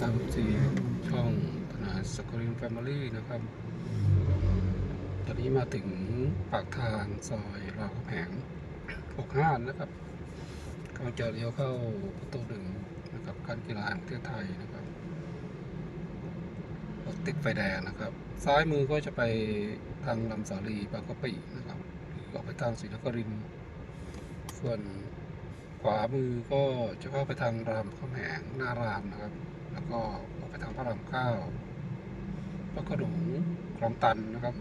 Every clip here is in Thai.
ตามสีช่องธนาสกรินแฟมิลี่นะครับ ตอนนี้มาถึงปากทางซอยรามคำแหง65นะครับกำลังจะเลี้ยวเข้าประตูหนึ่งนะครับการกีฬาแห่งประเทศไทยนะครับรถติดไฟแดงนะครับ ซ้ายมือก็จะไปทางลำสาลีบางกะปินะครับอออกไปทางศรีนครินทร์ส่วน ขวามือก็จะเข้าไปทางรามคำแหงหน้ารามนะครับ แล้วก็ออกไปทางพระรามเก้าพระโขนงคลองตันนะครับ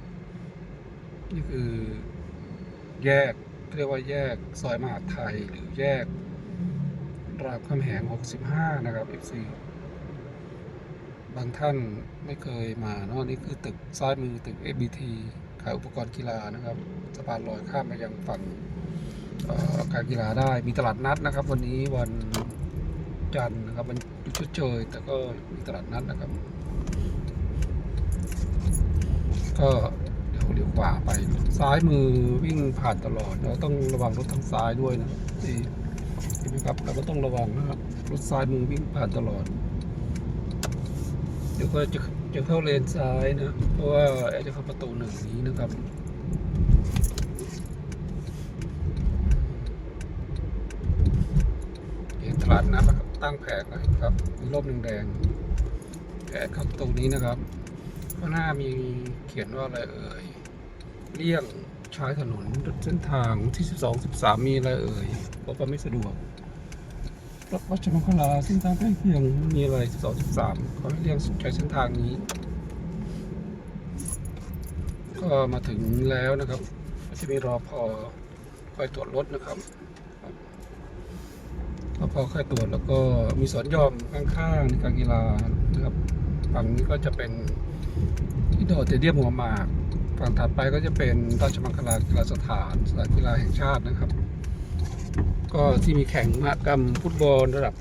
นี่คือแยกเรียกว่าแยกซอยมหาไทยหรือแยกรามคำแหง 65 นะครับ FC บางท่านไม่เคยมาเนอะนี่คือตึกซ้ายมือตึก FBT ขายอุปกรณ์กีฬานะครับสะพานลอยข้ามมายังฝั่ง การกีฬาได้มีตลาดนัดนะครับ วันนี้วันจันทร์นะครับมันชุดชดเชยแต่ก็มีตลาดนัดนะครับ ก็เดี๋ยวเลี้ยวขวาไป ซ้ายมือวิ่งผ่านตลอดเราต้องระวังรถทางซ้ายด้วยนะที่เห็นไหมครับเราก็ต้องระวังนะครับรถซ้ายมือวิ่งผ่านตลอด เดี๋ยวก็จะจะเข้าเลนซ้ายนะ เพราะว่าแอร์จะเข้าประตูหนึ่งนี้นะครับ เห็นต ลาดนัดนะครับตั้งแผงนะครับมีร่มแดงๆแผงเข้าตรงนี้นะครับข้างหน้ามีเขียนว่าอะไรเอ่ยเลี่ยงใช้ถนนเส้นทางที่ 12 13 มีอะไรเอ่ยเพราะว่าไม่สะดวกรถวัชมังคลาเส้นทางใกล้เคียงมีอะไร 12 13เขาให้เลี่ยงใช้เส้นทางนี้ ก็มาถึงแล้วนะครับก็จะมีรอพอคอยตรวจรถนะครับ พอพอค่อยตรวจแล้วก็มีสวนยอมข้างๆในการกีฬานะครับฝั่งนี้ก็จะเป็นที่โดดเตเดียมหัวหมากฝั่งถัดไปก็จะเป็นราชมังคลากีฬาสถานสถานกีฬาแห่งชาตินะครับ ก็ที่มีแข่งมหกรรมฟุตบอลระดับ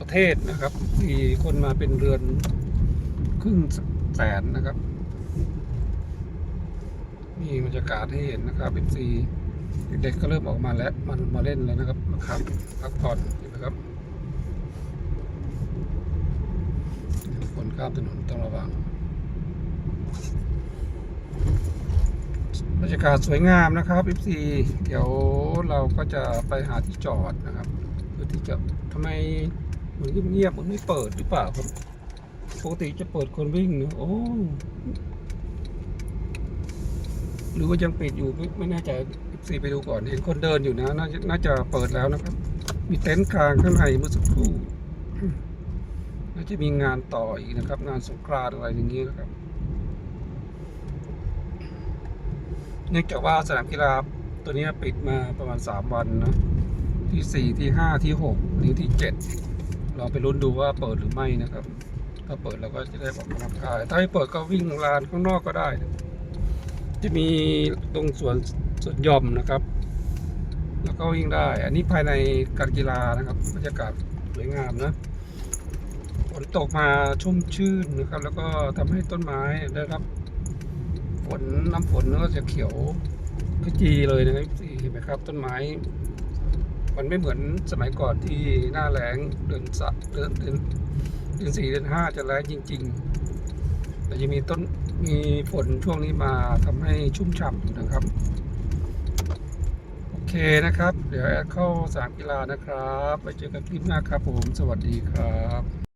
ประเทศนะครับ มีคนมาเป็นเรือนครึ่งแสนนะครับมีบรรยากาศให้เห็นนะครับ FC เด็กๆก็เริ่มออกมาแล้วมันมาเล่นแล้วนะครับ มาขับพักผ่อนเห็นไหมครับคนข้ามถนนต้องระวังบรรยากาศสวยงามนะครับ FC เดี๋ยวเราก็จะไปหาที่จอดนะครับเพื่อที่จะทำไมมันเงียบๆมันไม่เปิดหรือเปล่าครับปกติจะเปิดคนวิ่งเนอะโอ้ หรือว่ายังปิดอยู่ไม่ไม่แน่ใจสีไปดูก่อนเห็นคนเดินอยู่นะน่าจะน่าจะเปิดแล้วนะครับ มีเต็นท์กลางข้างในเมื่อสักครู่น่าจะมีงานต่ออีกนะครับ งานสงกรานต์อะไรอย่างนี้นะครับเนื่องจากว่าสนามกีฬาตัวนี้ปิดมาประมาณ 3 วันนะที่ 4 ที่ 5 ที่6นี่ที่7ลองไปลุ้นดูว่าเปิดหรือไม่นะครับ ถ้าเปิดเราก็จะได้ออกกำลังกายถ้าไม่เปิดก็วิ่งลานข้างนอกก็ได้นะ จะมีตรงสวนสวนหย่อมนะครับ แล้วก็วิ่งได้ อันนี้ภายในการกีฬานะครับบรรยากาศสวยงามนะฝนตกมาชุ่มชื่นนะครับ แล้วก็ทำให้ต้นไม้ได้รับฝนน้ำฝนก็จะเขียวขจีเลยนะครับที่เห็นไหมครับ ต้นไม้ มันไม่เหมือนสมัยก่อนที่หน้าแล้งเดือนสัเดือนเดือนเดือนสี่เดือนห้าจะแล้งจริงๆแต่ยังมีต้น มีฝนช่วงนี้มาทำให้ชุ่มฉ่ำอยู่นะครับ โอเคนะครับ เดี๋ยวแอดเข้าสามกีฬานะครับ ไปเจอกันคลิปหน้าครับผม สวัสดีครับ